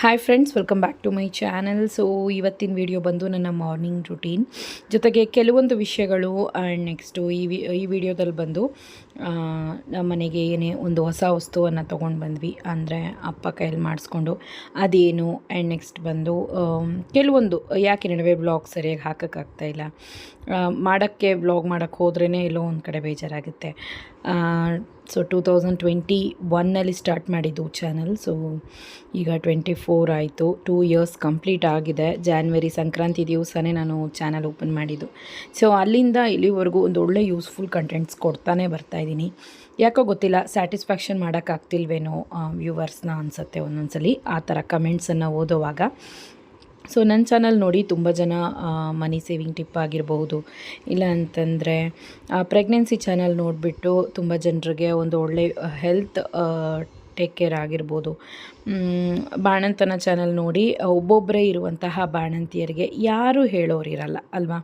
Hi friends welcome back to my channel so ಇವತ್ತಿನ video ಬಂದು ನನ್ನ ಮಾರ್ನಿಂಗ್ ರುಟೀನ್ ಜೊತೆಗೆ ಕೆಲವೊಂದು ವಿಷಯಗಳು ಆ್ಯಂಡ್ ನೆಕ್ಸ್ಟು ಈ ವಿ, ಈ ವಿಡಿಯೋದಲ್ಲಿ ಬಂದು ನಮ್ಮ ಮನೆಗೆ ಏನೇ ಒಂದು ಹೊಸ ವಸ್ತುವನ್ನು ತೊಗೊಂಡು ಬಂದ್ವಿ. ಅಂದರೆ ಅಪ್ಪ ಕೈಯಲ್ಲಿ ಮಾಡಿಸ್ಕೊಂಡು ಅದೇನು ಆ್ಯಂಡ್ ನೆಕ್ಸ್ಟ್ ಬಂದು ಕೆಲವೊಂದು, ಯಾಕೆ ನಡುವೆ ಬ್ಲಾಗ್ ಸರಿಯಾಗಿ ಹಾಕೋಕ್ಕಾಗ್ತಾ ಇಲ್ಲ. ಮಾಡೋಕ್ಕೆ ಬ್ಲಾಗ್ ಮಾಡೋಕ್ಕೆ ಹೋದ್ರೇ ಎಲ್ಲೋ ಒಂದು ಕಡೆ ಬೇಜಾರಾಗುತ್ತೆ. ಸೊ ಟೂ ತೌಸಂಡ್ ಟ್ವೆಂಟಿ ಒನ್ನಲ್ಲಿ ಸ್ಟಾರ್ಟ್ ಮಾಡಿದ್ದು ಚಾನಲ್ ಸೊ ಈಗ ಟ್ವೆಂಟಿ ಫೋರ್ ಆಯಿತು. ಟೂ ಇಯರ್ಸ್ ಕಂಪ್ಲೀಟ್ ಆಗಿದೆ. ಜಾನ್ವರಿ ಸಂಕ್ರಾಂತಿ ದಿವಸನೇ ನಾನು ಚಾನಲ್ ಓಪನ್ ಮಾಡಿದ್ದು. ಸೊ ಅಲ್ಲಿಂದ ಇಲ್ಲಿವರೆಗೂ ಒಂದು ಒಳ್ಳೆ ಯೂಸ್ಫುಲ್ ಕಂಟೆಂಟ್ಸ್ ಕೊಡ್ತಾನೆ ಬರ್ತಾಯಿದ್ದೀನಿ ಯಾಕೋ ಗೊತ್ತಿಲ್ಲ ಸ್ಯಾಟಿಸ್ಫ್ಯಾಕ್ಷನ್ ಮಾಡೋಕ್ಕಾಗ್ತಿಲ್ವೇನೋ ವ್ಯೂವರ್ಸ್ನ ಅನಿಸುತ್ತೆ ಸಲ ಆ ಥರ ಕಮೆಂಟ್ಸನ್ನು ಓದೋವಾಗ. ಸೊ ನನ್ನ ಚಾನಲ್ ನೋಡಿ ತುಂಬ ಜನ ಮನಿ ಸೇವಿಂಗ್ ಟಿಪ್ ಆಗಿರ್ಬೋದು ಇಲ್ಲ ಅಂತಂದರೆ ಪ್ರೆಗ್ನೆನ್ಸಿ ಚಾನಲ್ ನೋಡಿಬಿಟ್ಟು ತುಂಬ ಜನರಿಗೆ ಒಂದು ಒಳ್ಳೆ ಹೆಲ್ತ್ ಟೇಕ್ ಕೇರ್ ಆಗಿರ್ಬೋದು. ಬಾಣಂತನ ಚಾನಲ್ ನೋಡಿ ಒಬ್ಬೊಬ್ಬರೇ ಇರುವಂತಹ ಬಾಣಂತಿಯರಿಗೆ ಯಾರೂ ಹೇಳೋರಿರಲ್ಲ ಅಲ್ವಾ?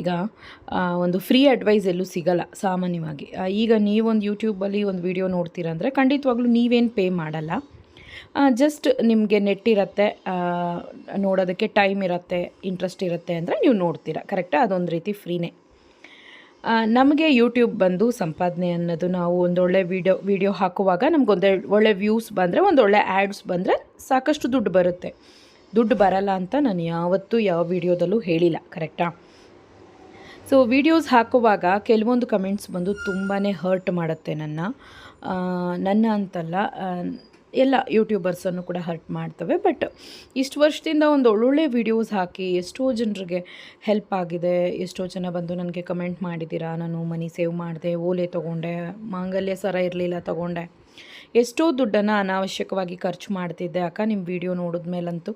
ಈಗ ಒಂದು ಫ್ರೀ ಅಡ್ವೈಸ್ ಎಲ್ಲೂ ಸಿಗಲ್ಲ, ಸಾಮಾನ್ಯವಾಗಿ. ಈಗ ನೀವೊಂದು ಯೂಟ್ಯೂಬಲ್ಲಿ ಒಂದು ವಿಡಿಯೋ ನೋಡ್ತೀರ ಅಂದರೆ ಖಂಡಿತವಾಗ್ಲೂ ನೀವೇನು ಪೇ ಮಾಡಲ್ಲ. ಜಸ್ಟ್ ನಿಮಗೆ ನೆಟ್ ಇರುತ್ತೆ ನೋಡೋದಕ್ಕೆ ಟೈಮ್ ಇರುತ್ತೆ ಇಂಟ್ರೆಸ್ಟ್ ಇರುತ್ತೆ ಅಂದರೆ ನೀವು ನೋಡ್ತೀರಾ ಕರೆಕ್ಟಾ ಅದೊಂದು ರೀತಿ ಫ್ರೀನೇ ನಮಗೆ ಯೂಟ್ಯೂಬ್ ಬಂದು ಸಂಪಾದನೆ ಅನ್ನೋದು ನಾವು ಒಂದೊಳ್ಳೆ ವೀಡಿಯೋ ವೀಡಿಯೋ ಹಾಕುವಾಗ ನಮಗೊಂದು ಒಳ್ಳೆ ವ್ಯೂಸ್ ಬಂದರೆ, ಒಂದೊಳ್ಳೆ ಆ್ಯಡ್ಸ್ ಬಂದರೆ ಸಾಕಷ್ಟು ದುಡ್ಡು ಬರುತ್ತೆ. ದುಡ್ಡು ಬರಲ್ಲ ಅಂತ ನಾನು ಯಾವತ್ತೂ ಯಾವ ವೀಡಿಯೋದಲ್ಲೂ ಹೇಳಿಲ್ಲ ಕರೆಕ್ಟಾ ಸೊ ವೀಡಿಯೋಸ್ ಹಾಕುವಾಗ ಕೆಲವೊಂದು ಕಮೆಂಟ್ಸ್ ಬಂದು ತುಂಬಾ ಹರ್ಟ್ ಮಾಡುತ್ತೆ ನನ್ನ. ನನ್ನ ಅಂತಲ್ಲ ಎಲ್ಲ ಯೂಟ್ಯೂಬರ್ಸನ್ನು ಕೂಡ ಹರ್ಟ್ ಮಾಡ್ತವೆ. ಬಟ್ ಇಷ್ಟು ವರ್ಷದಿಂದ ಒಂದು ಒಳ್ಳೊಳ್ಳೆ ವೀಡಿಯೋಸ್ ಹಾಕಿ ಎಷ್ಟೋ ಜನರಿಗೆ ಹೆಲ್ಪ್ ಆಗಿದೆ. ಎಷ್ಟೋ ಜನ ಬಂದು ನನಗೆ ಕಮೆಂಟ್ ಮಾಡಿದ್ದೀರಾ ನಾನು ಮನಿ ಸೇವ್ ಮಾಡಿದೆ, ಓಲೆ ತೊಗೊಂಡೆ, ಮಾಂಗಲ್ಯ ಸರ ಇರಲಿಲ್ಲ ತೊಗೊಂಡೆ. ಎಷ್ಟೋ ದುಡ್ಡನ್ನು ಅನಾವಶ್ಯಕವಾಗಿ ಖರ್ಚು ಮಾಡ್ತಿದ್ದೆ. ಅಕ್ಕ ನಿಮ್ಮ ವಿಡಿಯೋ ನೋಡಿದ್ಮೇಲಂತೂ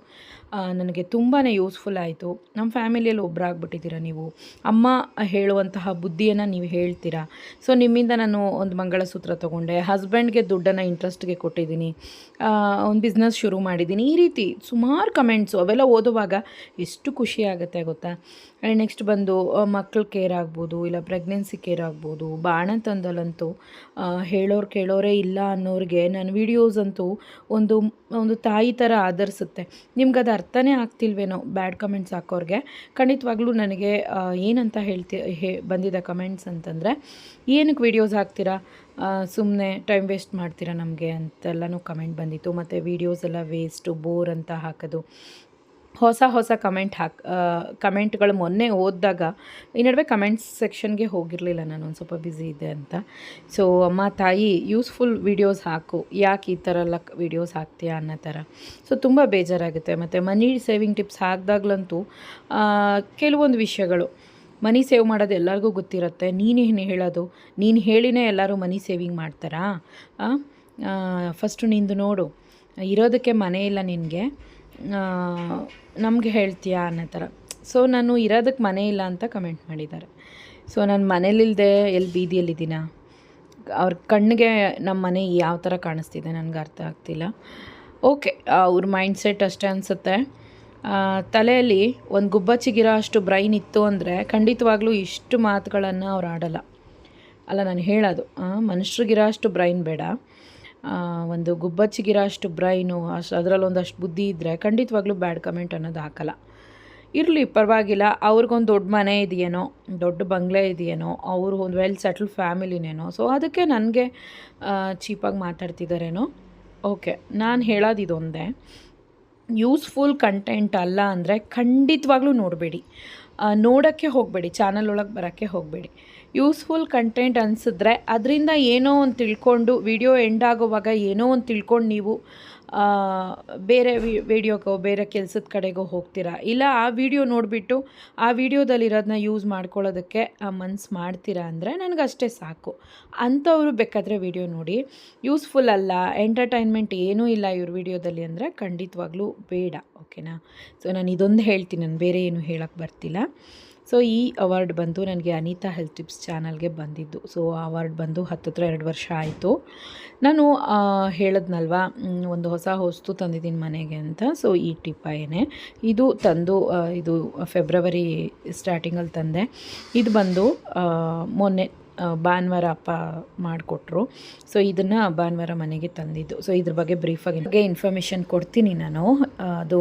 ನನಗೆ ತುಂಬಾ ಯೂಸ್ಫುಲ್ ಆಯಿತು. ನಮ್ಮ ಫ್ಯಾಮಿಲಿಯಲ್ಲಿ ಒಬ್ಬರಾಗ್ಬಿಟ್ಟಿದ್ದೀರಾ ನೀವು? ಅಮ್ಮ ಹೇಳುವಂತಹ ಬುದ್ಧಿಯನ್ನು ನೀವು ಹೇಳ್ತೀರಾ? ಸೊ ನಿಮ್ಮಿಂದ ನಾನು ಒಂದು ಮಂಗಳಸೂತ್ರ ತೊಗೊಂಡೆ. ಹಸ್ಬೆಂಡ್ಗೆ ದುಡ್ಡನ್ನು ಇಂಟ್ರೆಸ್ಟ್ಗೆ ಕೊಟ್ಟಿದ್ದೀನಿ. ಒಂದು ಬಿಸ್ನೆಸ್ ಶುರು ಮಾಡಿದ್ದೀನಿ. ಈ ರೀತಿ ಸುಮಾರು ಕಮೆಂಟ್ಸು ಅವೆಲ್ಲ ಓದುವಾಗ ಎಷ್ಟು ಖುಷಿ ಆಗುತ್ತೆ ಗೊತ್ತಾ? ಆ್ಯಂಡ್ ನೆಕ್ಸ್ಟ್ ಬಂದು ಮಕ್ಕಳ ಕೇರ್ ಆಗ್ಬೋದು, ಇಲ್ಲ ಪ್ರೆಗ್ನೆನ್ಸಿ ಕೇರ್ ಆಗ್ಬೋದು ಬಾಣಂತಂದಲ್ಲಂತೂ ತಂದಲ್ಲಂತೂ ಹೇಳೋರು ಕೇಳೋರೇ ಇಲ್ಲ ಅನ್ನೋರಿಗೆ ನನ್ನ ವೀಡಿಯೋಸ್ ಅಂತೂ ಒಂದು ಒಂದು ತಾಯಿ ಥರ ಆಧರಿಸುತ್ತೆ. ನಿಮ್ಗೆ ಅದು ಅರ್ಥನೇ ಆಗ್ತಿಲ್ವೇನೋ ಬ್ಯಾಡ್ ಕಮೆಂಟ್ಸ್ ಹಾಕೋರಿಗೆ? ಖಂಡಿತವಾಗ್ಲೂ ನನಗೆ ಏನಂತ ಹೇಳ್ತಿ, ಹೇ ಬಂದಿದ್ದ ಕಮೆಂಟ್ಸ್ ಅಂತಂದರೆ, ಏನಕ್ಕೆ ವೀಡಿಯೋಸ್ ಹಾಕ್ತೀರಾ? ಸುಮ್ಮನೆ ಟೈಮ್ ವೇಸ್ಟ್ ಮಾಡ್ತೀರಾ ನಮಗೆ? ಅಂತೆಲ್ಲನೂ ಕಮೆಂಟ್ ಬಂದಿತ್ತು. ಮತ್ತು ವೀಡಿಯೋಸ್ ಎಲ್ಲ ವೇಸ್ಟು, ಬೋರ್ ಅಂತ ಹಾಕೋದು. ಹೊಸ ಹೊಸ ಕಮೆಂಟ್ ಹಾಕ್ ಕಮೆಂಟ್ಗಳು ಮೊನ್ನೆ ಓದಿದಾಗ ಈ ನಡುವೆ ಕಮೆಂಟ್ಸ್ ಸೆಕ್ಷನ್ಗೆ ಹೋಗಿರಲಿಲ್ಲ ನಾನು, ಒಂದು ಸ್ವಲ್ಪ ಬ್ಯುಸಿ ಇದೆ ಅಂತ. ಸೊ ಅಮ್ಮ, ತಾಯಿ ಯೂಸ್ಫುಲ್ ವೀಡಿಯೋಸ್ ಹಾಕು. ಯಾಕೆ ಈ ಥರ ಎಲ್ಲ ವೀಡಿಯೋಸ್ ಹಾಕ್ತೀಯಾ ಅನ್ನೋ ಥರ ಸೊ ತುಂಬ ಬೇಜಾರಾಗುತ್ತೆ. ಮತ್ತು ಮನಿ ಸೇವಿಂಗ್ ಟಿಪ್ಸ್ ಹಾಕಿದಾಗ್ಲಂತೂ ಕೆಲವೊಂದು ವಿಷಯಗಳು. ಮನಿ ಸೇವ್ ಮಾಡೋದು ಎಲ್ಲರಿಗೂ ಗೊತ್ತಿರುತ್ತೆ. ನೀನೇನು ಹೇಳೋದು? ನೀನು ಹೇಳಿನೇ ಎಲ್ಲರೂ ಮನಿ ಸೇವಿಂಗ್ ಮಾಡ್ತಾರಾ? ಫಸ್ಟು ನಿಂದು ನೋಡು. ಇರೋದಕ್ಕೆ ಮನೆ ಇಲ್ಲ ನಿನಗೆ. ನಮಗೆ ಹೇಳ್ತೀಯಾ ಅನ್ನೋ ಥರ. ಸೊ ನಾನು ಇರೋದಕ್ಕೆ ಮನೆ ಇಲ್ಲ ಅಂತ ಕಮೆಂಟ್ ಮಾಡಿದ್ದಾರೆ. ಸೊ ನಾನು ಮನೇಲಿಲ್ಲದೆ ಎಲ್ಲಿ ಬೀದಿಯಲ್ಲಿದ್ದೀನ? ಅವ್ರ ಕಣ್ಣಿಗೆ ನಮ್ಮ ಮನೆ ಯಾವ ಥರ ಕಾಣಿಸ್ತಿದೆ ನನಗೆ ಅರ್ಥ ಆಗ್ತಿಲ್ಲ. ಓಕೆ ಅವ್ರ ಮೈಂಡ್ ಸೆಟ್ ಅಷ್ಟೇ ಅನಿಸುತ್ತೆ. ತಲೆಯಲ್ಲಿ ಒಂದು ಗುಬ್ಬಚ್ಚಿಗಿರೋ ಅಷ್ಟು ಬ್ರೈನ್ ಇತ್ತು ಅಂದರೆ ಖಂಡಿತವಾಗ್ಲೂ ಇಷ್ಟು ಮಾತುಗಳನ್ನು ಅವ್ರು ಆಡಲ್ಲ. ಅಲ್ಲ, ನಾನು ಹೇಳೋದು ಮನುಷ್ಯರಿಗಿರೋ ಅಷ್ಟು ಬ್ರೈನ್ ಬೇಡ. ಒಂದು ಗುಬ್ಬಚ್ಚಿಗಿರೋ ಅಷ್ಟು ಬ್ರೈನು, ಅಷ್ಟು ಅದರಲ್ಲೊಂದು ಅಷ್ಟು ಬುದ್ಧಿ ಇದ್ದರೆ ಖಂಡಿತವಾಗ್ಲೂ ಬ್ಯಾಡ್ ಕಮೆಂಟ್ ಅನ್ನೋದು ಹಾಕಲ್ಲ. ಇರಲಿ, ಪರವಾಗಿಲ್ಲ, ಅವ್ರಿಗೊಂದು ದೊಡ್ಡ ಮನೆ ಇದೆಯೇನೋ, ದೊಡ್ಡ ಬಂಗ್ಲೆ ಇದೆಯೇನೋ, ಅವರು ಒಂದು ವೆಲ್ ಸೆಟಲ್ ಫ್ಯಾಮಿಲಿನೇನೋ, ಸೊ ಅದಕ್ಕೆ ನನಗೆ ಚೀಪಾಗಿ ಮಾತಾಡ್ತಿದ್ದಾರೇನೋ ಓಕೆ, ನಾನು ಹೇಳೋದು ಇದೊಂದೇ ಯೂಸ್ಫುಲ್ ಕಂಟೆಂಟ್ ಅಲ್ಲ ಅಂದರೆ ಖಂಡಿತವಾಗ್ಲೂ ನೋಡಬೇಡಿ. ನೋಡೋಕ್ಕೆ ಹೋಗಬೇಡಿ, ಚಾನಲ್ ಒಳಗೆ ಬರೋಕ್ಕೆ ಹೋಗಬೇಡಿ. ಯೂಸ್ಫುಲ್ ಕಂಟೆಂಟ್ ಅನಿಸಿದ್ರೆ ಅದರಿಂದ ಏನೋ ಒಂದು ತಿಳ್ಕೊಂಡು ವಿಡಿಯೋ ಎಂಡ್ ಆಗೋವಾಗ ಏನೋ ಒಂದು ತಿಳ್ಕೊಂಡು ನೀವು ಬೇರೆ ವಿಡಿಯೋಗೋ, ಬೇರೆ ಕೆಲಸದ ಕಡೆಗೋ ಹೋಗ್ತೀರಾ? ಇಲ್ಲ ಆ ವಿಡಿಯೋ ನೋಡಿಬಿಟ್ಟು ಆ ವಿಡಿಯೋದಲ್ಲಿರೋದನ್ನ ಯೂಸ್ ಮಾಡ್ಕೊಳ್ಳೋದಕ್ಕೆ ಮನ್ಸು ಮಾಡ್ತೀರಾ ಅಂದರೆ ನನಗಷ್ಟೇ ಸಾಕು. ಅಂಥವರು ಬೇಕಾದರೆ ವಿಡಿಯೋ ನೋಡಿ. ಯೂಸ್ಫುಲ್ ಅಲ್ಲ, ಎಂಟರ್ಟೈನ್ಮೆಂಟ್ ಏನೂ ಇಲ್ಲ ಇವ್ರ ವಿಡಿಯೋದಲ್ಲಿ ಅಂದರೆ ಖಂಡಿತವಾಗ್ಲೂ ಬೇಡ, ಓಕೆನಾ? ಸೊ, ನಾನು ಇದೊಂದು ಹೇಳ್ತೀನಿ, ನಾನು ಬೇರೆ ಏನು ಹೇಳೋಕ್ಕೆ ಬರ್ತಿಲ್ಲ. ಸೊ ಈ ಅವಾರ್ಡ್ ಬಂದು ನನಗೆ ಅನಿತಾ ಹೆಲ್ತ್ ಟಿಪ್ಸ್ ಚಾನಲ್ಗೆ ಬಂದಿದ್ದು. ಸೊ ಆ ಅವಾರ್ಡ್ ಬಂದು ಹತ್ತತ್ರ ಎರಡು ವರ್ಷ ಆಯಿತು. ನಾನು ಹೇಳದ್ನಲ್ವ ಒಂದು ಹೊಸ ಹೊಸ್ತು ತಂದಿದ್ದೀನಿ ಮನೆಗೆ ಅಂತ. ಸೊ ಈ ಟಿಪ್ಪಾಯೇನೆ ಇದು ತಂದು ಇದು ಫೆಬ್ರವರಿ ಸ್ಟಾರ್ಟಿಂಗಲ್ಲಿ ತಂದೆ. ಇದು ಬಂದು ಮೊನ್ನೆ ಭಾನುವಾರ ಅಪ್ಪ ಮಾಡಿಕೊಟ್ರು. ಸೊ ಇದನ್ನು ಭಾನುವಾರ ಮನೆಗೆ ತಂದಿದ್ದು. ಸೊ ಇದ್ರ ಬಗ್ಗೆ ಬ್ರೀಫಾಗಿ ಬಗ್ಗೆ ಇನ್ಫಾರ್ಮೇಷನ್ ಕೊಡ್ತೀನಿ ನಾನು. ಅದು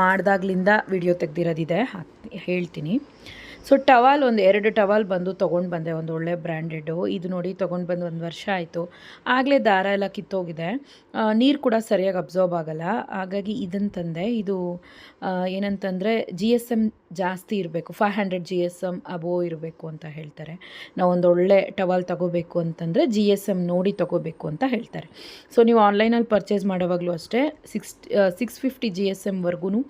ಮಾಡಿದಾಗ್ಲಿಂದ ವಿಡಿಯೋ ತೆಗ್ದಿರೋದಿದೆ. ಹೇಳ್ತೀನಿ. ಸೊ ಟವಾಲ್ ಒಂದು ಎರಡು ಟವಾಲ್ ಬಂದು ತೊಗೊಂಡು ಬಂದೆ, ಒಂದು ಒಳ್ಳೆ ಬ್ರ್ಯಾಂಡೆಡು ಇದು ನೋಡಿ ತೊಗೊಂಡು ಬಂದು ಒಂದು ವರ್ಷ ಆಯಿತು. ಆಗಲೇ ದಾರ ಎಲ್ಲ ಕಿತ್ತೋಗಿದೆ. ನೀರು ಕೂಡ ಸರಿಯಾಗಿ ಅಬ್ಸರ್ವ್ ಆಗಲ್ಲ. ಹಾಗಾಗಿ ಇದನ್ನು ತಂದೆ, ಇದು ಏನಂತಂದರೆ ಜಿ ಎಸ್ ಎಂ ಜಾಸ್ತಿ ಇರಬೇಕು. Five hundred G S M above ಇರಬೇಕು ಅಂತ ಹೇಳ್ತಾರೆ. ನಾವು ಒಂದು ಒಳ್ಳೆ ಟವಾಲ್ ತಗೋಬೇಕು ಅಂತಂದರೆ ಜಿ ಎಸ್ ಎಂ ನೋಡಿ ತಗೋಬೇಕು ಅಂತ ಹೇಳ್ತಾರೆ. ಸೊ ನೀವು ಆನ್ಲೈನಲ್ಲಿ ಪರ್ಚೇಸ್ ಮಾಡೋವಾಗಲೂ ಅಷ್ಟೇ six six fifty G S ಎಮ್ವರೆಗೂ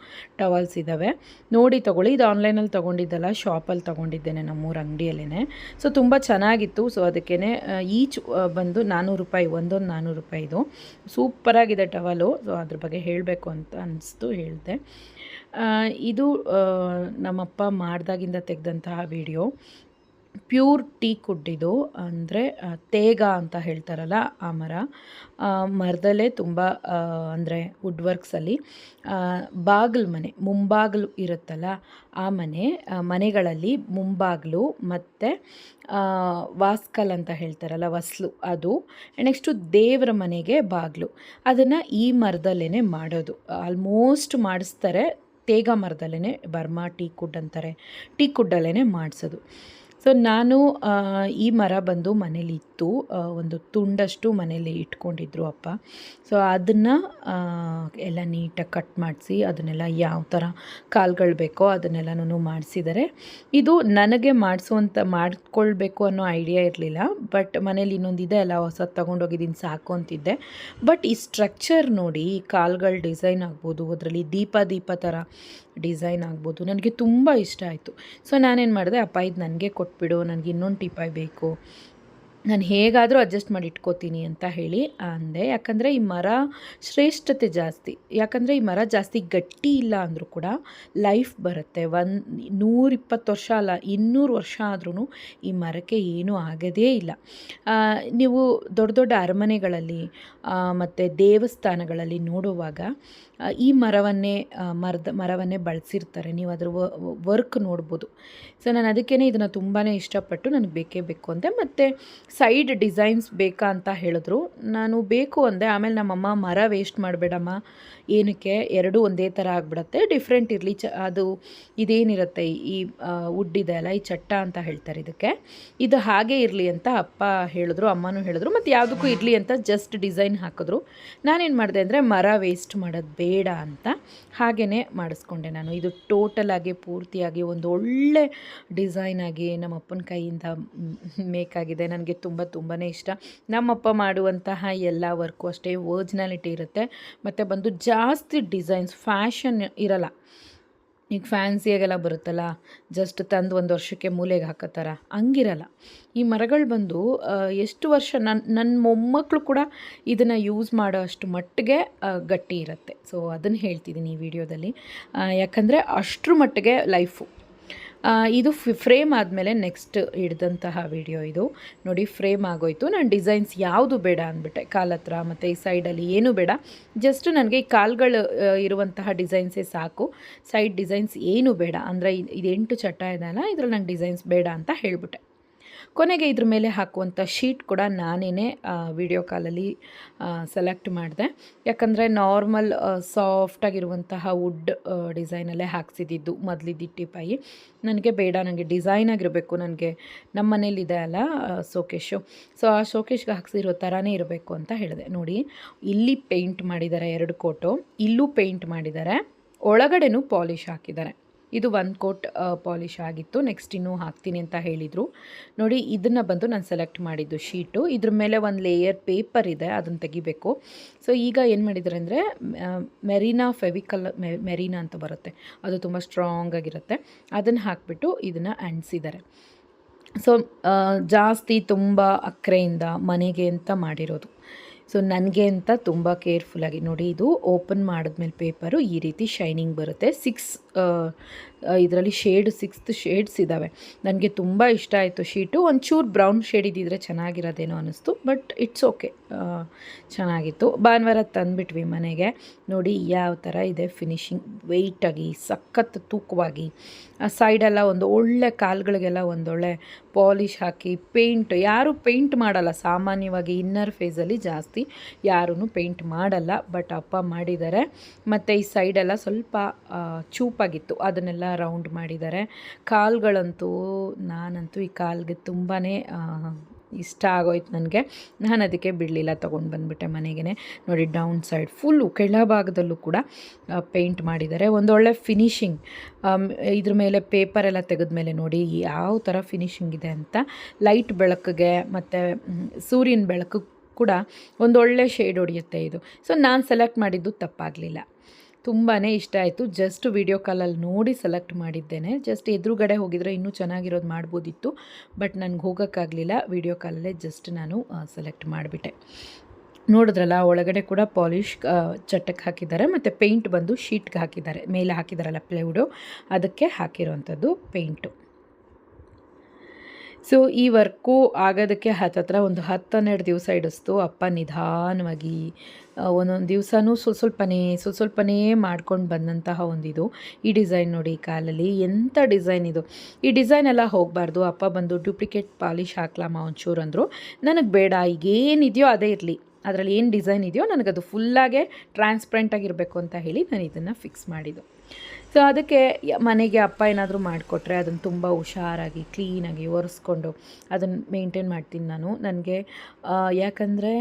towels ಇದ್ದಾವೆ ನೋಡಿ ತೊಗೊಳ್ಳಿ. ಇದು ಆನ್ಲೈನಲ್ಲಿ ತೊಗೊಂಡಿದ್ದಲ್ಲ ಶಾಪಲ್ಲಿ ತೊಗೊಂಡಿದ್ದೇನೆ ನಮ್ಮೂರ ಅಂಗಡಿಯಲ್ಲೇ ಸೊ ತುಂಬ ಚೆನ್ನಾಗಿತ್ತು. ಸೊ ಅದಕ್ಕೇ ಈಚ್ ಬಂದು ನಾನ್ನೂರು ರೂಪಾಯಿ, ಒಂದೊಂದು ನಾನ್ನೂರು ರೂಪಾಯಿದು ಸೂಪರಾಗಿದೆ ಟವಲು. ಸೊ ಅದ್ರ ಬಗ್ಗೆ ಹೇಳಬೇಕು ಅಂತ ಅನಿಸ್ತು ಹೇಳಿದೆ. ಇದು ನಮ್ಮಪ್ಪ ಮಾಡಿದಾಗಿಂದ ತೆಗೆದಂತಹ ವಿಡಿಯೋ. ಪ್ಯೂರ್ ಟೀ ಕುಡ್ಡಿದು ಅಂದರೆ ತೇಗ ಅಂತ ಹೇಳ್ತಾರಲ್ಲ ಆ ಮರ. ಮರದಲ್ಲೇ ತುಂಬ ಅಂದರೆ ವುಡ್ ವರ್ಕ್ಸಲ್ಲಿ ಬಾಗಿಲು ಮನೆ, ಮುಂಬಾಗಿಲು ಇರುತ್ತಲ್ಲ ಆ ಮನೆ ಮನೆಗಳಲ್ಲಿ ಮುಂಬಾಗಿಲು ಮತ್ತು ವಾಸ್ಕಲ್ ಅಂತ ಹೇಳ್ತಾರಲ್ಲ, ವಸ್ಲು ಅದು, ನೆಕ್ಸ್ಟು ದೇವರ ಮನೆಗೆ ಬಾಗಿಲು. ಅದನ್ನು ಈ ಮರದಲ್ಲೇ ಮಾಡೋದು. ಆಲ್ಮೋಸ್ಟ್ ಮಾಡಿಸ್ತಾರೆ, ತೇಗ ಮರದಲ್ಲೇ ಬರ್ಮಾ ಟೀ ಕುಡ್ ಅಂತಾರೆ. ಟೀ ಕುಡ್ಡಲ್ಲೇ ಮಾಡಿಸೋದು. ಸೊ ನಾನು ಈ ಮರ ಬಂದು ಮನೇಲಿ ಇತ್ತು. ಒಂದು ತುಂಡಷ್ಟು ಮನೇಲಿ ಇಟ್ಕೊಂಡಿದ್ರು ಅಪ್ಪ. ಸೊ ಅದನ್ನು ಎಲ್ಲ ನೀಟಾಗಿ ಕಟ್ ಮಾಡಿಸಿ, ಅದನ್ನೆಲ್ಲ ಯಾವ ಥರ ಕಾಲ್ಗಳು ಬೇಕೋ ಅದನ್ನೆಲ್ಲನೂ ಮಾಡಿಸಿದ್ದಾರೆ. ಇದು ನನಗೆ ಮಾಡಿಸುವಂಥ, ಮಾಡಿಕೊಳ್ಬೇಕು ಅನ್ನೋ ಐಡಿಯಾ ಇರಲಿಲ್ಲ. ಬಟ್ ಮನೇಲಿ ಇನ್ನೊಂದಿದೆ ಎಲ್ಲ ಹೊಸದು ತೊಗೊಂಡೋಗಿದ್ದೀನಿ, ಸಾಕು ಅಂತಿದ್ದೆ. ಬಟ್ ಈ ಸ್ಟ್ರಕ್ಚರ್ ನೋಡಿ, ಈ ಕಾಲ್ಗಳ ಡಿಸೈನ್ ಆಗ್ಬೋದು, ಅದರಲ್ಲಿ ದೀಪ ದೀಪ ಥರ ಡಿಸೈನ್ ಆಗ್ಬೋದು. ನನಗೆ ತುಂಬ ಇಷ್ಟ ಆಯಿತು. ಸೊ ನಾನೇನು ಮಾಡಿದೆ, ಅಪ್ಪ ಇದು ನನಗೆ ಕೊಟ್ಬಿಡು, ನನಗೆ ಇನ್ನೊಂದು ಟಿಪಾಯ್ ಬೇಕು. ನಾನು ಹೇಗಾದರೂ ಅಡ್ಜಸ್ಟ್ ಮಾಡಿ ಇಟ್ಕೋತೀನಿ ಅಂತ ಹೇಳಿ ಅಂದೆ. ಯಾಕಂದರೆ ಈ ಮರ ಶ್ರೇಷ್ಠತೆ ಜಾಸ್ತಿ. ಯಾಕಂದರೆ ಈ ಮರ ಜಾಸ್ತಿ ಗಟ್ಟಿ ಇಲ್ಲ ಅಂದರೂ ಕೂಡ ಲೈಫ್ ಬರುತ್ತೆ. ಒಂದು ನೂರಿಪ್ಪತ್ತು ವರ್ಷ ಅಲ್ಲ, ಇನ್ನೂರು ವರ್ಷ ಆದ್ರೂ ಈ ಮರಕ್ಕೆ ಏನೂ ಆಗೋದೇ ಇಲ್ಲ. ನೀವು ದೊಡ್ಡ ದೊಡ್ಡ ಅರಮನೆಗಳಲ್ಲಿ ಮತ್ತು ದೇವಸ್ಥಾನಗಳಲ್ಲಿ ನೋಡುವಾಗ ಈ ಮರವನ್ನೇ ಮರದ, ಮರವನ್ನೇ ಬಳಸಿರ್ತಾರೆ. ನೀವು ಅದರ ವರ್ಕ್ ನೋಡ್ಬೋದು. ಸೊ ನಾನು ಅದಕ್ಕೇ ಇದನ್ನು ತುಂಬಾ ಇಷ್ಟಪಟ್ಟು ನನಗೆ ಬೇಕೇ ಬೇಕು ಅಂತ ಮತ್ತು ಸೈಡ್ ಡಿಸೈನ್ಸ್ ಬೇಕಾ ಅಂತ ಹೇಳಿದ್ರು. ನಾನು ಬೇಕು ಅಂದೆ ಆಮೇಲೆ ನಮ್ಮಮ್ಮ ಮರ ವೇಸ್ಟ್ ಮಾಡಬೇಡಮ್ಮ. ಏನಕ್ಕೆ? ಎರಡೂ ಒಂದೇ ಥರ ಆಗಿಬಿಡತ್ತೆ. ಡಿಫ್ರೆಂಟ್ ಇರಲಿ. ಚ ಅದು ಇದೇನಿರುತ್ತೆ? ಈ ವುಡ್ ಇದೆ ಅಲ್ಲ, ಈ ಚಟ್ಟ ಅಂತ ಹೇಳ್ತಾರೆ ಇದಕ್ಕೆ. ಇದು ಹಾಗೆ ಇರಲಿ ಅಂತ ಅಪ್ಪ ಹೇಳಿದ್ರು, ಅಮ್ಮನೂ ಹೇಳಿದ್ರು, ಮತ್ತು ಯಾವುದಕ್ಕೂ ಇರಲಿ ಅಂತ ಜಸ್ಟ್ ಡಿಸೈನ್ ಹಾಕಿದ್ರು. ನಾನೇನು ಮಾಡಿದೆ ಅಂದರೆ ಮರ ವೇಸ್ಟ್ ಮಾಡೋದು ಬೇಡ ಅಂತ ಹಾಗೆಯೇ ಮಾಡಿಸ್ಕೊಂಡೆ ನಾನು. ಇದು ಟೋಟಲ್ ಆಗಿ, ಪೂರ್ತಿಯಾಗಿ ಒಂದು ಒಳ್ಳೆ ಡಿಸೈನ್ ಆಗಿ ನಮ್ಮ ಅಪ್ಪನ ಕೈಯಿಂದ ಮೇಕ್ ಆಗಿದೆ. ನನಗೆ ತುಂಬ ತುಂಬಾ ಇಷ್ಟ. ನಮ್ಮಪ್ಪ ಮಾಡುವಂತಹ ಎಲ್ಲ ವರ್ಕು ಅಷ್ಟೇ ಒರ್ಜಿನಾಲಿಟಿ ಇರುತ್ತೆ ಮತ್ತು ಬಂದು ಜಾಸ್ತಿ ಡಿಸೈನ್ಸ್, ಫ್ಯಾಷನ್ ಇರಲ್ಲ. ಈಗ ಫ್ಯಾನ್ಸಿಯಾಗೆಲ್ಲ ಬರುತ್ತಲ್ಲ, ಜಸ್ಟ್ ತಂದು ಒಂದು ವರ್ಷಕ್ಕೆ ಮೂಲೆಗೆ ಹಾಕೋತಾರ ಹಂಗಿರಲ್ಲ. ಈ ಮರಗಳು ಬಂದು ಎಷ್ಟು ವರ್ಷ ನನ್ನ ನನ್ನ ಮೊಮ್ಮಕ್ಕಳು ಕೂಡ ಇದನ್ನು ಯೂಸ್ ಮಾಡೋ ಅಷ್ಟು ಮಟ್ಟಿಗೆ ಗಟ್ಟಿ ಇರುತ್ತೆ. ಸೊ ಅದನ್ನು ಹೇಳ್ತಿದ್ದೀನಿ ಈ ವಿಡಿಯೋದಲ್ಲಿ. ಯಾಕಂದರೆ ಅಷ್ಟರ ಮಟ್ಟಿಗೆ ಲೈಫು ಇದು ಫ್ರೇಮ್ ಆದಮೇಲೆ ನೆಕ್ಸ್ಟ್ ಹಿಡ್ದಂತಹ ವಿಡಿಯೋ ಇದು. ನೋಡಿ, ಫ್ರೇಮ್ ಆಗೋಯ್ತು. ನಾನು ಡಿಸೈನ್ಸ್ ಯಾವುದು ಬೇಡ ಅಂದ್ಬಿಟ್ಟೆ. ಕಾಲ್ ಹತ್ರ ಮತ್ತು ಈ ಸೈಡಲ್ಲಿ ಏನೂ ಬೇಡ. ಜಸ್ಟ್ ನನಗೆ ಈ ಕಾಲ್ಗಳು ಇರುವಂತಹ ಡಿಸೈನ್ಸೇ ಸಾಕು. ಸೈಡ್ ಡಿಸೈನ್ಸ್ ಏನೂ ಬೇಡ. ಅಂದರೆ ಇದು ಎಂಟು ಚಟ್ಟ ಇದೆಯಲ್ಲ ಇದ್ರಲ್ಲಿ ನಂಗೆ ಡಿಸೈನ್ಸ್ ಬೇಡ ಅಂತ ಹೇಳಿಬಿಟ್ಟೆ. ಕೊನೆಗೆ ಇದ್ರ ಮೇಲೆ ಹಾಕುವಂಥ ಶೀಟ್ ಕೂಡ ನಾನೇ ವಿಡಿಯೋ ಕಾಲಲ್ಲಿ ಸೆಲೆಕ್ಟ್ ಮಾಡಿದೆ. ಯಾಕಂದರೆ ನಾರ್ಮಲ್ ಸಾಫ್ಟಾಗಿರುವಂತಹ ವುಡ್ ಡಿಸೈನಲ್ಲೇ ಹಾಕ್ಸಿದ್ದು ಮೊದಲಿದ್ದ ಟಿಪಾಯಿ ನನಗೆ ಬೇಡ ನನಗೆ ಡಿಸೈನ್ ಆಗಿರಬೇಕು, ನನಗೆ ನಮ್ಮ ಮನೇಲಿದೆ ಅಲ್ಲ ಶೋಕೇಶು ಸೊ ಆ ಶೋಕೇಶ್ಗೆ ಹಾಕ್ಸಿರೋ ಥರನೇ ಇರಬೇಕು ಅಂತ ಹೇಳಿದೆ. ನೋಡಿ, ಇಲ್ಲಿ ಪೇಂಟ್ ಮಾಡಿದ್ದಾರೆ ಎರಡು ಕೋಟು ಇಲ್ಲೂ ಪೇಂಟ್ ಮಾಡಿದ್ದಾರೆ ಒಳಗಡೆನೂ ಪಾಲಿಷ್ ಹಾಕಿದ್ದಾರೆ ಇದು ಒಂದು ಕೋಟ್ ಪಾಲಿಶ್ ಆಗಿತ್ತು. ನೆಕ್ಸ್ಟ್ ಇನ್ನೂ ಹಾಕ್ತೀನಿ ಅಂತ ಹೇಳಿದರು. ನೋಡಿ, ಇದನ್ನು ಬಂದು ನಾನು ಸೆಲೆಕ್ಟ್ ಮಾಡಿದ್ದು ಶೀಟು. ಇದ್ರ ಮೇಲೆ ಒಂದು ಲೇಯರ್ ಪೇಪರ್ ಇದೆ, ಅದನ್ನು ತೆಗಿಬೇಕು. ಸೊ ಈಗ ಏನು ಮಾಡಿದ್ದಾರೆ ಅಂದರೆ ಮೆರೀನಾ ಫೆವಿಕಲ್ ಮೆರೀನಾ ಅಂತ ಬರುತ್ತೆ. ಅದು ತುಂಬ ಸ್ಟ್ರಾಂಗ್ ಆಗಿರುತ್ತೆ. ಅದನ್ನು ಹಾಕಿಬಿಟ್ಟು ಇದನ್ನು ಅಂಟಿಸಿದ್ದಾರೆ. ಸೊ ಜಾಸ್ತಿ ತುಂಬ ಅಕ್ರೆಯಿಂದ ಮನೆಗೆ ಅಂತ ಮಾಡಿರೋದು. ಸೊ ನನಗೆ ಅಂತ ತುಂಬ ಕೇರ್ಫುಲ್ಲಾಗಿ ನೋಡಿ, ಇದು ಓಪನ್ ಮಾಡಿದ್ಮೇಲೆ ಪೇಪರು ಈ ರೀತಿ ಶೈನಿಂಗ್ ಬರುತ್ತೆ. ಸಿಕ್ಸ್ ಇದರಲ್ಲಿ ಶೇಡ್ ಸಿಕ್ಸ್ತ್ ಶೇಡ್ಸ್ ಇದ್ದಾವೆ ನನಗೆ ತುಂಬ ಇಷ್ಟ ಆಯಿತು ಶೀಟು. ಒಂಚೂರು ಬ್ರೌನ್ ಶೇಡ್ ಇದ್ದಿದ್ರೆ ಚೆನ್ನಾಗಿರೋದೇನೋ ಅನ್ನಿಸ್ತು ಬಟ್ ಇಟ್ಸ್ ಓಕೆ ಚೆನ್ನಾಗಿತ್ತು. ಭಾನುವಾರ ತಂದುಬಿಟ್ವಿ ಮನೆಗೆ. ನೋಡಿ ಯಾವ ಥರ ಇದೆ ಫಿನಿಶಿಂಗ್ ವೆಯ್ಟಾಗಿ ಸಖತ್ ತೂಕವಾಗಿ. ಆ ಸೈಡೆಲ್ಲ ಒಂದು ಒಳ್ಳೆ ಕಾಲುಗಳಿಗೆಲ್ಲ ಒಂದೊಳ್ಳೆ ಪಾಲಿಶ್ ಹಾಕಿ ಪೇಂಟ್ ಯಾರೂ ಪೇಂಟ್ ಮಾಡಲ್ಲ. ಸಾಮಾನ್ಯವಾಗಿ ಇನ್ನರ್ ಫೇಸಲ್ಲಿ ಜಾಸ್ತಿ ಯಾರೂ ಪೇಂಟ್ ಮಾಡಲ್ಲ ಬಟ್ ಅಪ್ಪ ಮಾಡಿದ್ದಾರೆ. ಮತ್ತು ಈ ಸೈಡೆಲ್ಲ ಸ್ವಲ್ಪ ಆ, ಚೂಪಾಗಿತ್ತು ಅದನ್ನೆಲ್ಲ ರೌಂಡ್ ಮಾಡಿದ್ದಾರೆ. ಕಾಲುಗಳಂತೂ ನಾನಂತೂ ಈ ಕಾಲ್ಗೆ ತುಂಬಾ ಇಷ್ಟ ಆಗೋಯ್ತು ನನಗೆ. ನಾನು ಅದಕ್ಕೆ ಬಿಡಲಿಲ್ಲ, ತೊಗೊಂಡು ಬಂದುಬಿಟ್ಟೆ ಮನೆಗೇ ನೋಡಿ, ಡೌನ್ ಸೈಡ್ ಫುಲ್ಲು ಕೆಳಭಾಗದಲ್ಲೂ ಕೂಡ ಪೇಂಟ್ ಮಾಡಿದ್ದಾರೆ. ಒಂದೊಳ್ಳೆ ಫಿನಿಶಿಂಗ್ ಇದ್ರ ಮೇಲೆ ಪೇಪರೆಲ್ಲ ತೆಗೆದ ಮೇಲೆ ನೋಡಿ ಯಾವ ಥರ ಫಿನಿಶಿಂಗ್ ಇದೆ ಅಂತ. ಲೈಟ್ ಬೆಳಕಿಗೆ ಮತ್ತು ಸೂರ್ಯನ ಬೆಳಕು ಕೂಡ ಒಂದೊಳ್ಳೆ ಶೇಡ್ ಹೊಡೆಯುತ್ತೆ ಇದು. ಸೊ ನಾನು ಸೆಲೆಕ್ಟ್ ಮಾಡಿದ್ದು ತಪ್ಪಾಗಲಿಲ್ಲ. ತುಂಬಾ ಇಷ್ಟ ಆಯಿತು. ಜಸ್ಟ್ ವಿಡಿಯೋ ಕಾಲಲ್ಲಿ ನೋಡಿ ಸೆಲೆಕ್ಟ್ ಮಾಡಿದ್ದೇನೆ. ಜಸ್ಟ್ ಎದುರುಗಡೆ ಹೋಗಿದ್ರೆ ಇನ್ನೂ ಚೆನ್ನಾಗಿರೋದು ಮಾಡ್ಬೋದಿತ್ತು. ಬಟ್ ನನಗೆ ಹೋಗೋಕ್ಕಾಗಲಿಲ್ಲ. ವಿಡಿಯೋ ಕಾಲಲ್ಲೇ ಜಸ್ಟ್ ನಾನು ಸೆಲೆಕ್ಟ್ ಮಾಡಿಬಿಟ್ಟೆ. ನೋಡಿದ್ರಲ್ಲ, ಒಳಗಡೆ ಕೂಡ ಪಾಲಿಷ್ ಚಟ್ಟಕ್ಕೆ ಹಾಕಿದ್ದಾರೆ. ಮತ್ತು ಪೇಂಟ್ ಬಂದು ಶೀಟ್ಗೆ ಹಾಕಿದ್ದಾರೆ. ಮೇಲೆ ಹಾಕಿದಾರಲ್ಲ ಪ್ಲೇವುಡು ಅದಕ್ಕೆ ಹಾಕಿರೋವಂಥದ್ದು ಪೇಂಟು ಸೊ ಈ ವರ್ಕು ಆಗೋದಕ್ಕೆ ಹತ್ತತ್ರ ಒಂದು ಹತ್ತು ಹನ್ನೆರಡು ದಿವಸ ಹಿಡಿಸ್ತು ಅಪ್ಪ ನಿಧಾನವಾಗಿ ಒಂದೊಂದು ದಿವಸನೂ ಸ್ವಲ್ಪ ಸ್ವಲ್ಪನೇ ಸ್ವಲ್ಪ ಸ್ವಲ್ಪನೇ ಮಾಡ್ಕೊಂಡು ಬಂದಂತಹ ಒಂದಿದು. ಈ ಡಿಸೈನ್ ನೋಡಿ ಕಾಲಲ್ಲಿ ಎಂಥ ಡಿಸೈನ್ ಇದು. ಈ ಡಿಸೈನ್ ಎಲ್ಲ ಹೋಗಬಾರ್ದು. ಅಪ್ಪ ಬಂದು ಡೂಪ್ಲಿಕೇಟ್ ಪಾಲಿಶ್ ಹಾಕ್ಲಮ್ಮ ಒಂಚೂರು ಅಂದರು. ನನಗೆ ಬೇಡ, ಈಗೇನಿದೆಯೋ ಅದೇ ಇರಲಿ. ಅದರಲ್ಲಿ ಏನು ಡಿಸೈನ್ ಇದೆಯೋ ನನಗದು ಫುಲ್ಲಾಗೆ ಟ್ರಾನ್ಸ್ಪರೆಂಟಾಗಿರಬೇಕು ಅಂತ ಹೇಳಿ ನಾನು ಇದನ್ನು ಫಿಕ್ಸ್ ಮಾಡಿದ್ದು. ಸೊ ಅದಕ್ಕೆ ಮನೆಗೆ ಅಪ್ಪ ಏನಾದರೂ ಮಾಡಿಕೊಟ್ರೆ ಅದನ್ನು ತುಂಬ ಹುಷಾರಾಗಿ ಕ್ಲೀನಾಗಿ ಒರೆಸ್ಕೊಂಡು ಅದನ್ನು ಮೇಂಟೈನ್ ಮಾಡ್ತೀನಿ ನಾನು. ನನಗೆ ಯಾಕಂದರೆ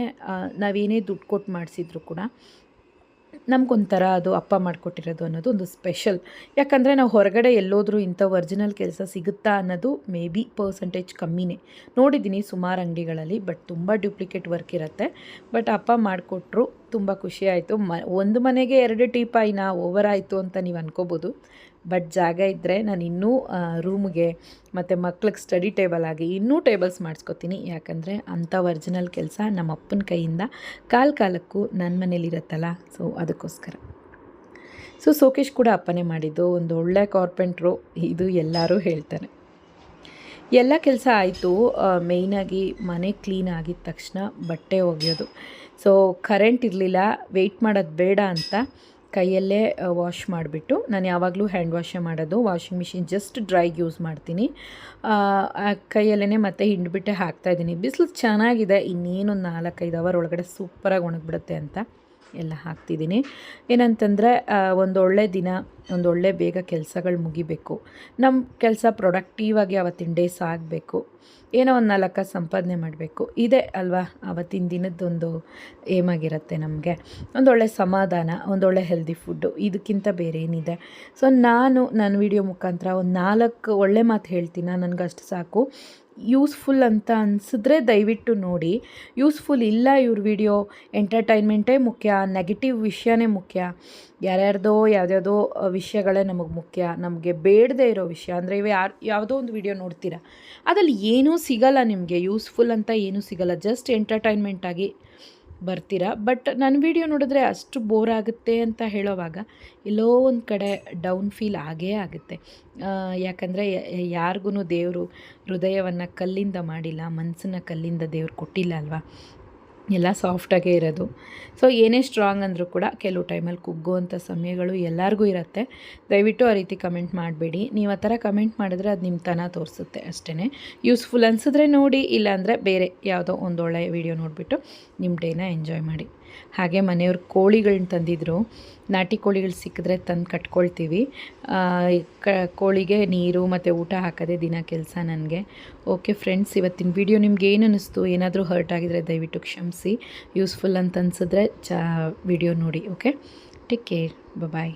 ನಾವೇನೇ ದುಡ್ಡು ಕೊಟ್ಟು ಮಾಡಿಸಿದ್ರು ಕೂಡ ನಮಗೊಂಥರ ಅದು ಅಪ್ಪ ಮಾಡಿಕೊಟ್ಟಿರೋದು ಅನ್ನೋದು ಒಂದು ಸ್ಪೆಷಲ್ ಯಾಕಂದರೆ ನಾವು ಹೊರಗಡೆ ಎಲ್ಲೋದ್ರೂ ಇಂಥ ಒರಿಜಿನಲ್ ಕೆಲಸ ಸಿಗುತ್ತಾ ಅನ್ನೋದು ಮೇ ಬಿ ಪರ್ಸೆಂಟೇಜ್ ಕಮ್ಮಿನೇ. ನೋಡಿದ್ದೀನಿ ಸುಮಾರು ಅಂಗಡಿಗಳಲ್ಲಿ ಬಟ್ ತುಂಬ ಡ್ಯೂಪ್ಲಿಕೇಟ್ ವರ್ಕ್ ಇರುತ್ತೆ. ಬಟ್ ಅಪ್ಪ ಮಾಡಿಕೊಟ್ರು ತುಂಬ ಖುಷಿ ಆಯಿತು. ಮ, ಒಂದು ಮನೆಗೆ ಎರಡು ಟೀಪಾಯಿನ ಓವರ್ ಆಯಿತು ಅಂತ ನೀವು ಅನ್ಕೋಬೋದು. ಬಟ್ ಜಾಗ ಇದ್ದರೆ ನಾನು ಇನ್ನೂ ರೂಮ್ಗೆ ಮತ್ತು ಮಕ್ಳಿಗೆ ಸ್ಟಡಿ ಟೇಬಲ್ ಆಗಿ ಇನ್ನೂ ಟೇಬಲ್ಸ್ ಮಾಡಿಸ್ಕೊತೀನಿ. ಯಾಕಂದರೆ ಅಂಥ ಒರ್ಜಿನಲ್ ಕೆಲಸ ನಮ್ಮ ಅಪ್ಪನ ಕೈಯಿಂದ ಕಾಲ ಕಾಲಕ್ಕೂ ನನ್ನ ಮನೇಲಿರುತ್ತಲ್ಲ ಸೊ ಅದಕ್ಕೋಸ್ಕರ. ಸೊ ಸೋಕೇಶ್ ಕೂಡ ಅಪ್ಪನೇ ಮಾಡಿದ್ದು. ಒಂದು ಒಳ್ಳೆ ಕಾರ್ಪೆಂಟ್ರು. ಇದು ಎಲ್ಲರೂ ಹೇಳ್ತಾರೆ. ಎಲ್ಲ ಕೆಲಸ ಆಯಿತು. ಮೇಯ್ನಾಗಿ ಮನೆ ಕ್ಲೀನ್ ಆಗಿದ ತಕ್ಷಣ ಬಟ್ಟೆ ಒಗೆಯೋದು. ಸೊ ಕರೆಂಟ್ ಇರಲಿಲ್ಲ. ವೆಯ್ಟ್ ಮಾಡೋದು ಬೇಡ ಅಂತ ಕೈಯಲ್ಲೇ ವಾಶ್ ಮಾಡಿಬಿಟ್ಟು, ನಾನು ಯಾವಾಗಲೂ ಹ್ಯಾಂಡ್ ವಾಶೇ ಮಾಡೋದು. ವಾಷಿಂಗ್ ಮಿಷಿನ್ ಜಸ್ಟ್ ಡ್ರೈಗೆ ಯೂಸ್ ಮಾಡ್ತೀನಿ. ಕೈಯಲ್ಲೇ ಮತ್ತೆ ಹಿಂಡ್ಬಿಟ್ಟೆ ಹಾಕ್ತಾಯಿದ್ದೀನಿ ಬಿಸಿಲು ಚೆನ್ನಾಗಿದೆ ಇನ್ನೇನೊಂದು ನಾಲ್ಕೈದು ಅವರ್ ಒಳಗಡೆ ಸೂಪರಾಗಿ ಒಣಗಿಬಿಡುತ್ತೆ ಅಂತ. ಎಲ್ಲ ಹಾಕ್ತಿದ್ದೀನಿ. ಏನಂತಂದರೆ ಒಂದೊಳ್ಳೆ ದಿನ, ಒಂದೊಳ್ಳೆ ಬೇಗ ಕೆಲಸಗಳು ಮುಗಿಬೇಕು. ನಮ್ಮ ಕೆಲಸ ಪ್ರೊಡಕ್ಟಿವ್ ಆಗಿ ಅವತ್ತಿನ ಡೇಸ್ ಆಗಬೇಕು. ಏನೋ ಒಂದು ನಾಲ್ಕು ಸಂಪಾದನೆ ಮಾಡಬೇಕು. ಇದೇ ಅಲ್ವಾ, ಅವತ್ತಿನ ದಿನದ್ದೊಂದು ಏಮಾಗಿರುತ್ತೆ ನಮಗೆ. ಒಂದೊಳ್ಳೆ ಸಮಾಧಾನ, ಒಂದೊಳ್ಳೆ ಹೆಲ್ದಿ ಫುಡ್ಡು ಇದಕ್ಕಿಂತ ಬೇರೆ ಏನಿದೆ. ಸೊ ನಾನು ನನ್ನ ವಿಡಿಯೋ ಮುಖಾಂತರ ಒಂದು ನಾಲ್ಕು ಒಳ್ಳೆ ಮಾತು ಹೇಳ್ತೀನಿ? ನನಗೆ ಸಾಕು. ಯೂಸ್ಫುಲ್ ಅಂತ ಅನಿಸಿದ್ರೆ ದಯವಿಟ್ಟು ನೋಡಿ. ಯೂಸ್ಫುಲ್ ಇಲ್ಲ ಇವ್ರ ವಿಡಿಯೋ. ಎಂಟರ್ಟೈನ್ಮೆಂಟೇ ಮುಖ್ಯ ನೆಗೆಟಿವ್ ವಿಷಯನೇ ಮುಖ್ಯ. ಯಾರ್ಯಾರ್ದೋ, ಯಾವುದ್ಯಾವುದೋ ವಿಷಯಗಳೇ ನಮಗೆ ಮುಖ್ಯ. ನಮಗೆ ಬೇಡದೇ ಇರೋ ವಿಷಯ. ಅಂದರೆ ಇವು ಯಾರು, ಯಾವುದೋ ಒಂದು ವಿಡಿಯೋ ನೋಡ್ತೀರಾ. ಅದರಲ್ಲಿ ಏನೂ ಸಿಗಲ್ಲ ನಿಮಗೆ. ಯೂಸ್ಫುಲ್ ಅಂತ ಏನೂ ಸಿಗಲ್ಲ. ಜಸ್ಟ್ ಎಂಟರ್ಟೈನ್ಮೆಂಟ್ ಆಗಿ ಬರ್ತೀರಾ? ಬಟ್ ನನ್ನ ವಿಡಿಯೋ ನೋಡಿದ್ರೆ ಅಷ್ಟು ಬೋರ್ ಆಗುತ್ತೆ ಅಂತ ಹೇಳೋವಾಗ ಎಲ್ಲೋ ಒಂದು ಕಡೆ ಡೌನ್ ಫೀಲ್ ಆಗೇ ಆಗುತ್ತೆ. ಯಾಕಂದರೆ ಯಾರಿಗೂ ದೇವರು ಹೃದಯವನ್ನು ಕಲ್ಲಿಂದ ಮಾಡಿಲ್ಲ ಮನಸ್ಸನ್ನು ಕಲ್ಲಿಂದ ದೇವ್ರು ಕೊಟ್ಟಿಲ್ಲ ಅಲ್ವಾ? ಎಲ್ಲ ಸಾಫ್ಟಾಗೇ ಇರೋದು. ಸೊ ಏನೇ ಸ್ಟ್ರಾಂಗ್ ಅಂದರೂ ಕೂಡ ಕೆಲವು ಟೈಮಲ್ಲಿ ಕುಗ್ಗುವಂಥ ಸಮಯಗಳು ಎಲ್ಲರಿಗೂ ಇರುತ್ತೆ. ದಯವಿಟ್ಟು ಆ ರೀತಿ ಕಮೆಂಟ್ ಮಾಡಬೇಡಿ. ನೀವು ಆ ಥರ ಕಮೆಂಟ್ ಮಾಡಿದ್ರೆ ಅದು ನಿಮ್ಮ ತನ ತೋರಿಸುತ್ತೆ ಅಷ್ಟೇ ಯೂಸ್ಫುಲ್ ಅನಿಸಿದ್ರೆ ನೋಡಿ, ಇಲ್ಲಾಂದರೆ ಬೇರೆ ಯಾವುದೋ ಒಂದೊಳ್ಳೆ ವಿಡಿಯೋ ನೋಡಿಬಿಟ್ಟು ನಿಮ್ಮ ಡೇನ ಎಂಜಾಯ್ ಮಾಡಿ. ಹಾಗೆ ಮನೆಯವ್ರ ಕೋಳಿಗಳನ್ನ ತಂದಿದ್ರು. ನಾಟಿ ಕೋಳಿಗಳು ಸಿಕ್ಕಿದ್ರೆ ತಂದು ಕಟ್ಕೊಳ್ತೀವಿ. ಕೋಳಿಗೆ ನೀರು ಮತ್ತು ಊಟ ಹಾಕೋದೇ ದಿನ ಕೆಲಸ ನನಗೆ. ಓಕೆ ಫ್ರೆಂಡ್ಸ್, ಇವತ್ತಿನ ವಿಡಿಯೋ ನಿಮ್ಗೆ ಏನು ಅನ್ನಿಸ್ತು ಏನಾದರೂ ಹರ್ಟ್ ಆಗಿದ್ರೆ ದಯವಿಟ್ಟು ಕ್ಷಮಿಸಿ. ಯೂಸ್ಫುಲ್ ಅಂತ ಅನ್ಸಿದ್ರೆ ಚಾ ವಿಡಿಯೋ ನೋಡಿ ಓಕೆ ಟೇಕ್ ಕೇರ್ ಬಾಯ್